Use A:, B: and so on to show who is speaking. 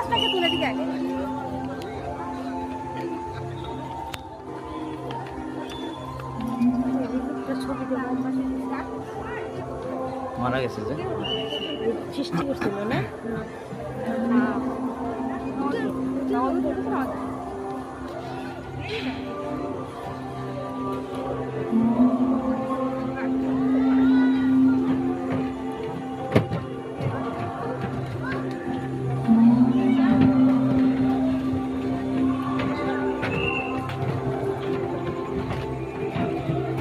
A: গ্লাসটাকে তুলে দিকে আগে। মারা গেছে যে?
B: সৃষ্টি করছিল না?
A: না